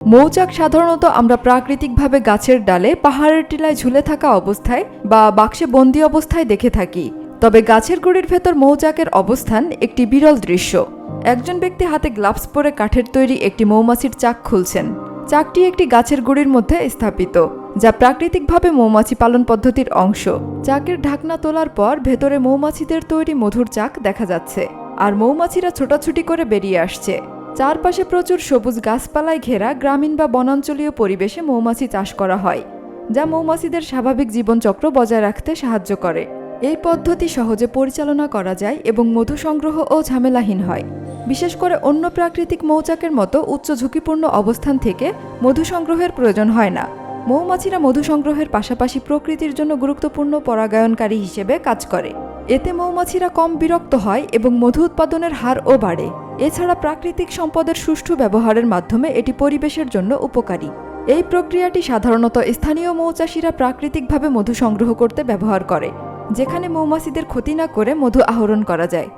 মৌচাক সাধারণত আমরা প্রাকৃতিকভাবে গাছের ডালে পাহাড়ের টিলায় ঝুলে থাকা অবস্থায় বা বাক্সে বন্দি অবস্থায় দেখে থাকি। তবে গাছের গুড়ির ভেতর মৌচাকের অবস্থান একটি বিরল দৃশ্য। একজন ব্যক্তি হাতে গ্লাভস পরে কাঠের তৈরি একটি মৌমাছির চাক খুলছেন। চাকটি একটি গাছের গুড়ির মধ্যে স্থাপিত, যা প্রাকৃতিকভাবে মৌমাছি পালন পদ্ধতির অংশ। চাকের ঢাকনা তোলার পর ভেতরে মৌমাছিদের তৈরি মধুর চাক দেখা যাচ্ছে, আর মৌমাছিরা ছোটাছুটি করে বেরিয়ে আসছে। চারপাশে প্রচুর সবুজ গাছপালায় ঘেরা গ্রামীণ বা বনাঞ্চলীয় পরিবেশে মৌমাছি চাষ করা হয়, যা মৌমাছিদের স্বাভাবিক জীবনচক্র বজায় রাখতে সাহায্য করে। এই পদ্ধতি সহজে পরিচালনা করা যায় এবং মধু সংগ্রহ ও ঝামেলাহীন হয়। বিশেষ করে অন্য প্রাকৃতিক মৌচাকের মতো উচ্চ ঝুঁকিপূর্ণ অবস্থান থেকে মধু সংগ্রহের প্রয়োজন হয় না। মৌমাছিরা মধু সংগ্রহের পাশাপাশি প্রকৃতির জন্য গুরুত্বপূর্ণ পরাগায়নকারী হিসেবে কাজ করে। এতে মৌমাছিরা কম বিরক্ত হয় এবং মধু উৎপাদনের হারও বাড়ে। এছাড়া প্রাকৃতিক সম্পদের সুষ্ঠু ব্যবহারের মাধ্যমে এটি পরিবেশের জন্য উপকারী। এই প্রক্রিয়াটি সাধারণত স্থানীয় মৌচাষিরা প্রাকৃতিকভাবে মধু সংগ্রহ করতে ব্যবহার করে, যেখানে মৌমাছিদের ক্ষতি না করে মধু আহরণ করা যায়।